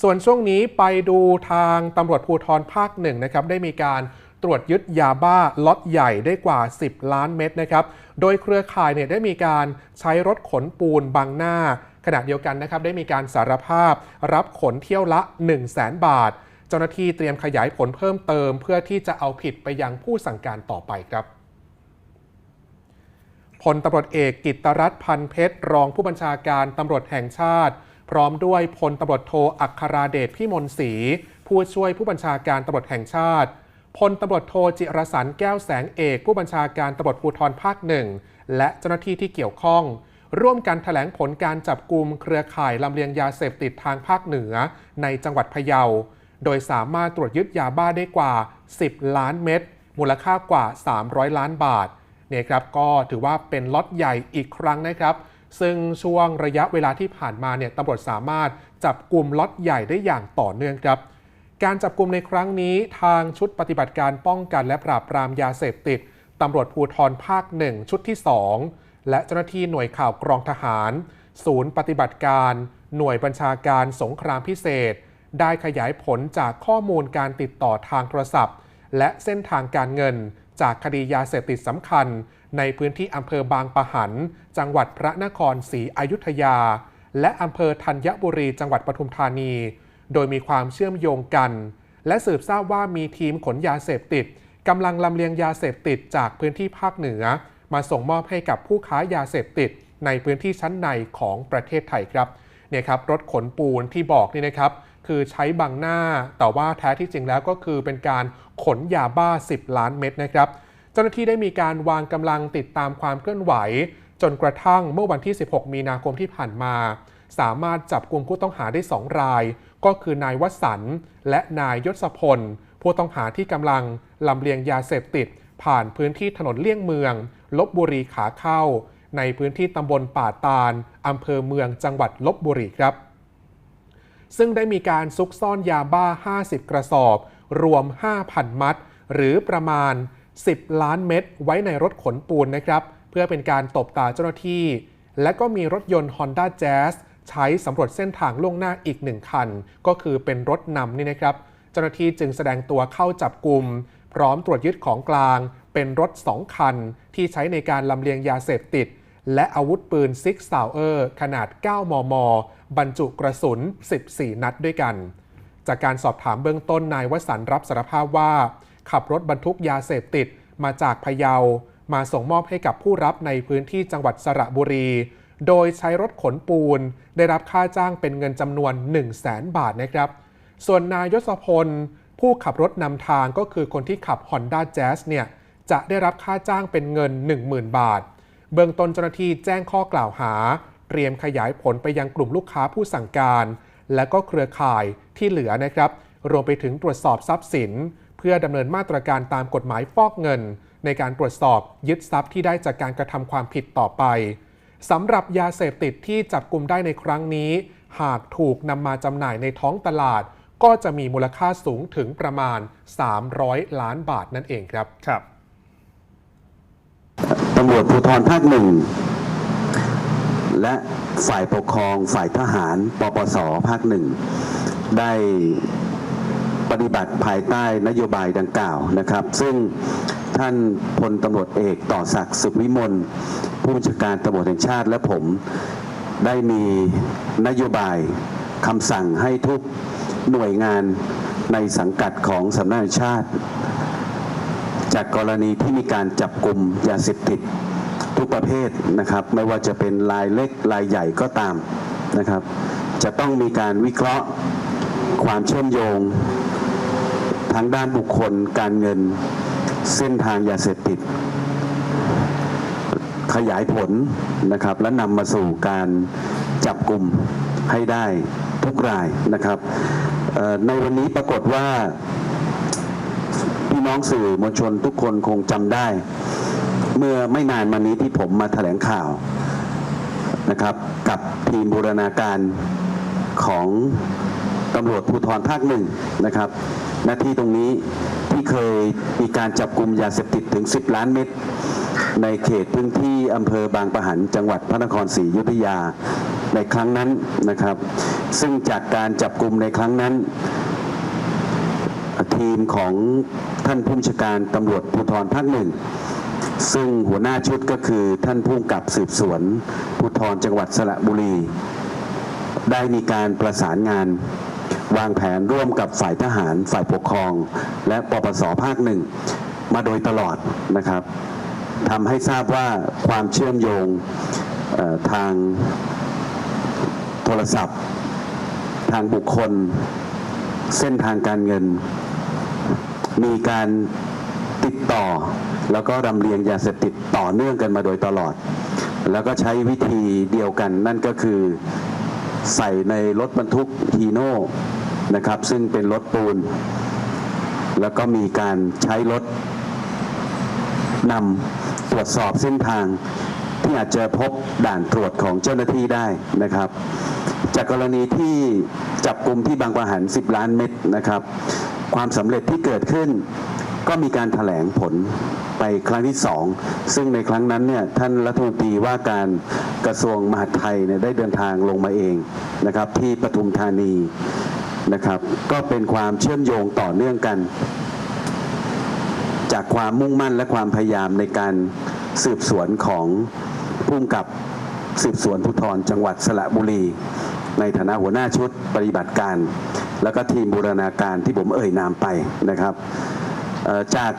ส่วนช่วงนี้ไปดูทางตำรวจภูธรภาคหนึ่งนะครับได้มีการตรวจยึดยาบ้าล็อตใหญ่ได้กว่า 10 ล้านเม็ดนะครับ โดยเครือข่ายเนี่ยได้มีการใช้รถขนปูนบังหน้า ขณะเดียวกันนะครับได้มีการสารภาพรับขนเที่ยวละ 1 0 0 0 0แบาท เจ้าหน้าที่เตรียมขยายผลเพิ่มเติม เพื่อที่จะเอาผิดไปยังผู้สั่งการต่อไปครับพลตำรวจเอกกิตตรัฐพันเพชรรองผู้บัญชาการตำรวจแห่งชาติ พร้อมด้วยพลตำรวจโทอัคราเดชพิมลศรีผู้ช่วยผู้บัญชาการตำรวจแห่งชาติ พลตำรวจโทจิรสันแก้วแสงเอก ผู้บัญชาการตำรวจภูธรภาคหนึ่งและเจ้าหน้าที่ที่เกี่ยวข้อง ร่วมกันแถลงผลการจับกลุ่มเครือข่ายลำเลียงยาเสพติดทางภาคเหนือในจังหวัดพะเยา โดยสามารถตรวจยึดยาบ้าได้กว่า 10 ล้านเม็ดมูลค่ากว่า 300 ล้านบาทเนี่ยครับก็ถือว่าเป็นล็อตใหญ่อีกครั้งนะครับ ซึ่งช่วงระยะเวลาที่ผ่านมาเนี่ยตำรวจสามารถจับกลุ่มล็อตใหญ่ได้อย่างต่อเนื่องครับ การจับกลุ่มในครั้งนี้ทางชุดปฏิบัติการป้องกันและปราบปรามยาเสพติดตำรวจภูธรภาคหนึ่งชุดที่ 2 และเจ้าหน้าที่หน่วยข่าวกรองทหาร ศูนย์ปฏิบัติการ หน่วยบัญชาการสงครามพิเศษ ได้ขยายผลจากข้อมูลการติดต่อทางโทรศัพท์ และเส้นทางการเงิน จากคดียาเสพติดสำคัญ ในพื้นที่อำเภอบางปะหัน จังหวัดพระนครศรีอยุธยา และอำเภอธัญบุรีจังหวัดปทุมธานี โดยมีความเชื่อมโยงกัน และสืบทราบว่ามีทีมขนยาเสพติดกำลังลำเลียงยาเสพติดจากพื้นที่ภาคเหนือ มาส่งมอบให้กับผู้ค้ายาเสพติดในพื้นที่ชั้นในของประเทศไทยครับเนี่ยครับรถขนปูนที่บอกนี่นะครับ คือใช้บังหน้า แต่ว่าแท้ที่จริงแล้วก็คือเป็นการขนยาบ้า 10 ล้านเม็ดนะครับ เจ้าหน้าที่ได้มีการวางกำลังติดตามความเคลื่อนไหว จนกระทั่งเมื่อวันที่ 16 มีนาคมที่ผ่านมา สามารถจับกลุ่มผู้ต้องหาได้ 2 ราย ก็คือนายวสันและนายยศพล ผู้ต้องหาที่กำลังลำเลียงยาเสพติด ผ่านพื้นที่ถนนเลี่ยงเมืองลบบุรีขาเข้า ในพื้นที่ตำบลป่าตาลอำเภอเมืองจังหวัดลบบุรีครับ ซึ่งได้มีการซุกซ่อนยาบ้า 50 กระสอบ รวม 5,000 มัด หรือประมาณ 10 ล้านเม็ดไว้ในรถขนปูนนะครับ เพื่อเป็นการตบตาเจ้าหน้าที่ และก็มีรถยนต์ Honda Jazz ใช้สำรวจเส้นทางล่วงหน้าอีกหนึ่งคัน ก็คือเป็นรถนำนี่นะครับ เจ้าหน้าที่จึงแสดงตัวเข้าจับกลุ่มพร้อมตรวจยึดของกลาง เป็นรถ 2 คัน ที่ใช้ในการลำเลียงยาเสพติด และอาวุธปืนซิกซาวเออร์ขนาด 9 มม บรรจุกระสุน 14 นัดด้วยกัน จากการสอบถามเบื้องต้นนายวสันรับสารภาพว่า ขับรถบรรทุกยาเสพติดมาจากพะเยา มาส่งมอบให้กับผู้รับในพื้นที่จังหวัดสระบุรี โดยใช้รถขนปูน ได้รับค่าจ้างเป็นเงินจำนวน 1 0 0 0 0แบาทนะครับ ส่วนนายยศพล ผู้ขับรถนำทางก็คือคนที่ขับ Honda Jazz เนี่ยจะได้รับค่าจ้างเป็นเงิน 10,000 บาท เบื้องต้นเจ้าหน้าที่แจ้งข้อกล่าวหา เตรียมขยายผลไปยังกลุ่มลูกค้าผู้สั่งการ และก็เครือข่ายที่เหลือนะครับ รวมไปถึงตรวจสอบทรัพย์สิน เพื่อดำเนินมาตรการตามกฎหมายฟอกเงิน ในการตรวจสอบยึดทรัพย์ที่ได้จากการกระทำความผิดต่อไปสำหรับยาเสพติดที่จับกลุ่มได้ในครั้งนี้ หากถูกนำมาจำหน่ายในท้องตลาด ก็จะมีมูลค่าสูงถึงประมาณ 300 ล้านบาทนั่นเองครับครับ ตำรวจภูธรภาคหนึ่ง และฝ่ายปกครองฝ่ายทหารปปสภาคหนึ่ง ได้ปฏิบัติภายใต้นโยบายดังกล่าวนะครับ ซึ่งท่านพลตำรวจเอกต่อศักดิ์สุขวิมลผู้บัญชาการตำรวจแห่งชาติและผมได้มีนโยบายคำสั่งให้ทุกหน่วยงานในสังกัดของสำนักงานชาติ จากกรณีที่มีการจับกลุ่มยาเสพติดทุกประเภทนะครับ ไม่ว่าจะเป็นรายเล็กรายใหญ่ก็ตามนะครับ จะต้องมีการวิเคราะห์ความเชื่อมโยงทั้งด้านบุคคล การเงิน เส้นทางยาเสพติด ขยายผลนะครับ และนำมาสู่การจับกลุ่มให้ได้ทุกรายนะครับในวันนี้ปรากฏว่า พี่น้องสื่อมวลชนทุกคนคงจำได้ เมื่อไม่นานมานี้ที่ผมมาแถลงข่าวนะครับ กับทีมบูรณาการของตำรวจภูธรภาคหนึ่งนะครับ หน้าที่ตรงนี้ที่เคยมีการจับกลุ่มยาเสพติดถึง 10 ล้านเม็ดในเขตพื้นที่อำเภอบางปะหันจังหวัดพระนครศรีอยุธยาในครั้งนั้นนะครับ ซึ่งจากการจับกลุ่มในครั้งนั้น ทีมของท่านผู้บัญชาการตำรวจภูธรภาคหนึ่งซึ่งหัวหน้าชุดก็คือท่านผู้กำกับสืบสวนภูธรจังหวัดสระบุรี ได้มีการประสานงานวางแผนร่วมกับฝ่ายทหาร ฝ่ายปกครอง และปปสภาคหนึ่งมาโดยตลอดนะครับทำให้ทราบว่าความเชื่อมโยงทางโทรศัพท์ ทางบุคคล เส้นทางการเงิน มีการติดต่อ แล้วก็รำเรียงยาเสพติดต่อเนื่องกันมาโดยตลอด แล้วก็ใช้วิธีเดียวกันนั่นก็คือใส่ในรถบรรทุกฮีโน่นะครับ ซึ่งเป็นรถปูน แล้วก็มีการใช้รถนำตรวจสอบเส้นทางที่อาจจะพบด่านตรวจของเจ้าหน้าที่ได้นะครับ จากกรณีที่จับกลุ่มที่บางประหัน 10 ล้านเม็ดนะครับ ความสำเร็จที่เกิดขึ้น ก็มีการถแถลงผลไปครั้งที่สองซึ่งในครั้งนั้นเนี่ยท่านรัฐมนตรีว่าการกระทรวงมหาดไทยเนี่ยได้เดินทางลงมาเองนะครับ ที่ปทุมธานีนะครับ ก็เป็นความเชื่อมโยงต่อเนื่องกัน จากความมุ่งมั่นและความพยายามในการสืบสวนของผู้กำกับสืบสวนภูธรจังหวัดสระบุรี ในฐานะหัวหน้าชุดปฏิบัติการ แล้วก็ทีมบูรณาการที่ผมเอ่ยนามไปนะครับจาก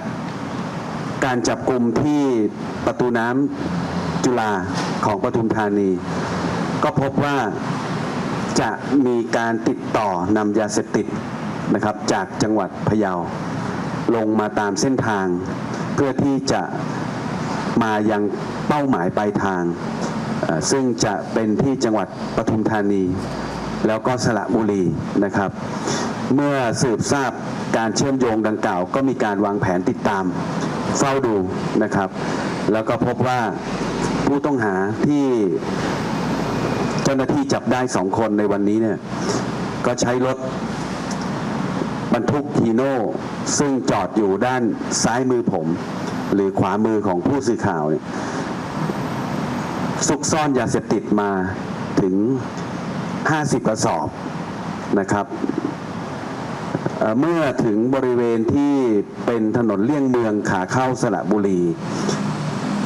การจับกลุ่มที่ประตูน้ำจุฬาของปทุมธานี ก็พบว่าจะมีการติดต่อนำยาเสพติดนะครับจากจังหวัดพะเยาลงมาตามเส้นทาง เพื่อที่จะมายังเป้าหมายปลายทาง ซึ่งจะเป็นที่จังหวัดปทุมธานี แล้วก็สระบุรีนะครับ เมื่อสืบทราบการเชื่อมโยงดังกล่าว ก็มีการวางแผนติดตามเฝ้าดูนะครับ แล้วก็พบว่าผู้ต้องหาที่เจ้าหน้าที่จับได้สองคนในวันนี้เนี่ยก็ใช้รถบรรทุกฮีโน่ซึ่งจอดอยู่ด้านซ้ายมือผม หรือขวามือของผู้สื่อข่าวเนี่ย ซุกซ่อนยาเสพติดมาถึง 50 กระสอบนะครับเมื่อถึงบริเวณที่เป็นถนนเลี่ยงเมืองขาเข้าสระบุรี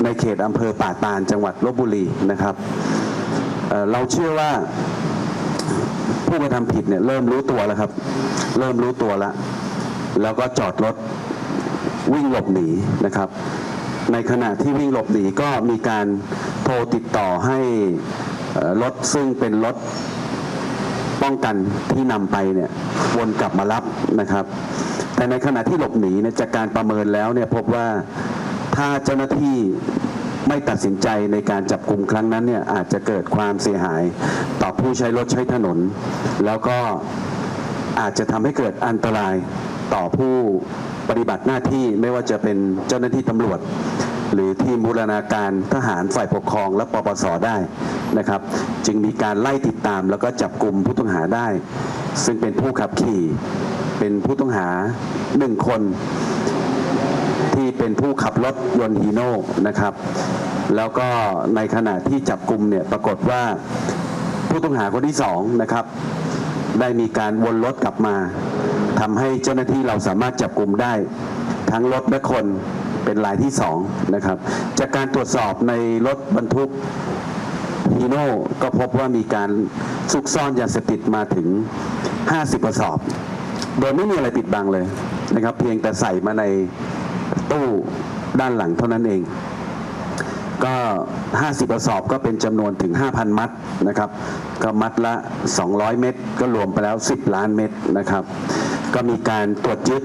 ในเขตอำเภอป่าตาลจังหวัดลบบุรีนะครับเเราเชื่อว่าผู้กระทำผิดเนี่ยเริ่มรู้ตัวแล้วครับ เริ่มรู้ตัวแล้ว แล้วก็จอดรถวิ่งหลบหนีนะครับ ในขณะที่วิ่งหลบหนีก็มีการ โทรติดต่อให้รถซึ่งเป็นรถป้องกันที่นำไปเนี่ยวนกลับมารับนะครับ แต่ในขณะที่หลบหนีเนี่ยจากการประเมินแล้วเนี่ยพบว่าถ้าเจ้าหน้าที่ไม่ตัดสินใจในการจับกลุ่มครั้งนั้นเนี่ยอาจจะเกิดความเสียหายต่อผู้ใช้รถใช้ถนน แล้วก็อาจจะทำให้เกิดอันตรายต่อผู้ปฏิบัติหน้าที่ไม่ว่าจะเป็นเจ้าหน้าที่ตำรวจ หรือทีมบูรณาการทหารฝ่ายปกครองและปปสได้นะครับ จึงมีการไล่ติดตามแล้วก็จับกลุ่มผู้ต้องหาได้ ซึ่งเป็นผู้ขับขี่ เป็นผู้ต้องหาหนึ่งคน ที่เป็นผู้ขับรถยนต์ฮีโน่นะครับ แล้วก็ในขณะที่จับกลุ่มเนี่ยปรากฏว่าผู้ต้องหาคนที่สองนะครับได้มีการวนรถกลับมาทำให้เจ้าหน้าที่เราสามารถจับกลุ่มได้ ทั้งรถและคน เป็นรายที่สองนะครับ จากการตรวจสอบในรถบรรทุกฮีโน่ก็พบว่ามีการซุกซ่อนยาเสพติดมาถึง 50กระสอบ โดยไม่มีอะไรปิดบังเลยนะครับ เพียงแต่ใส่มาในตู้ด้านหลังเท่านั้นเอง ก็ 50กระสอบก็เป็นจำนวนถึง 5,000 มัดนะครับ ก็มัดละ 200 เม็ดก็รวมไปแล้ว 10 ล้านเม็ดนะครับ ก็มีการตรวจยึด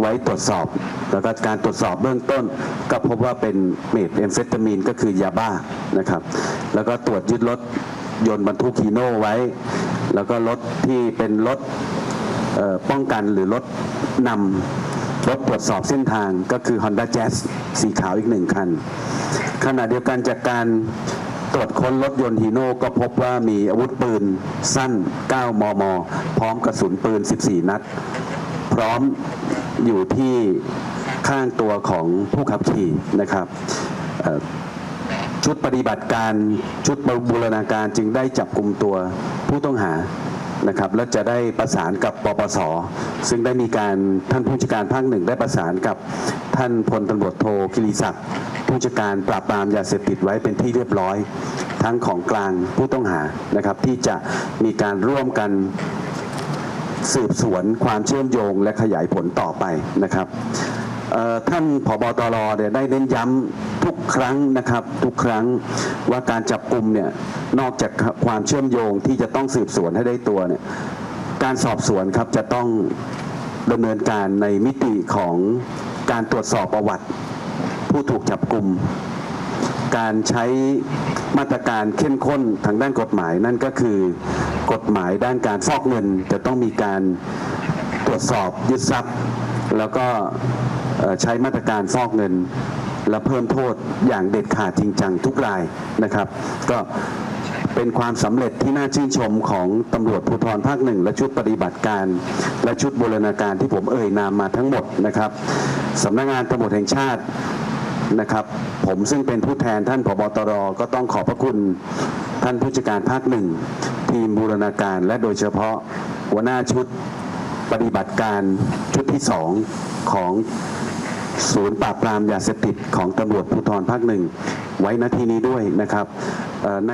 ไว้ตรวจสอบ แล้วก็การตรวจสอบเบื้องต้น ก็พบว่าเป็นเมทแอมเฟตามีนก็คือยาบ้านะครับ แล้วก็ตรวจยึดรถยนต์บรรทุกฮีโน่ไว้ แล้วก็รถที่เป็นรถป้องกันหรือรถนำรถตรวจสอบเส้นทางก็คือ Honda Jazz สีขาวอีกหนึ่งคัน ขณะเดียวกันจากการตรวจค้นรถยนต์ฮีโน่ก็พบว่ามีอาวุธปืนสั้น 9 มม พร้อมกระสุนปืน 14 นัด พร้อมอยู่ที่ ข้างตัวของผู้ขับขี่นะครับชุดปฏิบัติการชุดบูรณาการจึงได้จับกลุ่มตัวผู้ต้องหานะครับและจะได้ประสานกับปปส ซึ่งได้มีการท่านผู้จัดการภาคหนึ่งได้ประสานกับท่านพลตำรวจโทกิริศักดิ์ผู้จัดการปราบปรามยาเสพติดไว้เป็นที่เรียบร้อย ทั้งของกลางผู้ต้องหานะครับที่จะมีการร่วมกันสืบสวนความเชื่อมโยงและขยายผลต่อไปนะครับ ท่านผบตรเนี่ยได้เน้นย้ำทุกครั้งนะครับทุกครั้งว่าการจับกลุ่มเนี่ยนอกจากความเชื่อมโยงที่จะต้องสืบสวนให้ได้ตัวเนี่ยการสอบสวนครับจะต้องดำเนินการในมิติของการตรวจสอบประวัติ ผู้ถูกจับกลุ่มการใช้มาตรการเข้มข้นทางด้านกฎหมายนั่นก็คือกฎหมายด้านการฟอกเงิน จะต้องมีการตรวจสอบยึดทรัพย์ แล้วก็ ใช้มาตรการฟอกเงิน และเพิ่มโทษอย่างเด็ดขาดจริงจังทุกรายนะครับ ก็เป็นความสำเร็จที่น่าชื่นชมของตำรวจภูธรภาคหนึ่งและชุดปฏิบัติการ และชุดบูรณาการที่ผมเอ่ยนามมาทั้งหมดนะครับสำนักงานตำรวจแห่งชาตินะครับ ผมซึ่งเป็นผู้แทนท่านผบตรก็ต้องขอบพระคุณท่านผู้จัดการภาคหนึ่งทีมบูรณาการและโดยเฉพาะหัวหน้าชุด ปฏิบัติการชุดที่สองของศูนย์ปราบปรามยาเสพติดของตำรวจภูธรภาคหนึ่งไว้ณที่นี้ด้วยนะครับใน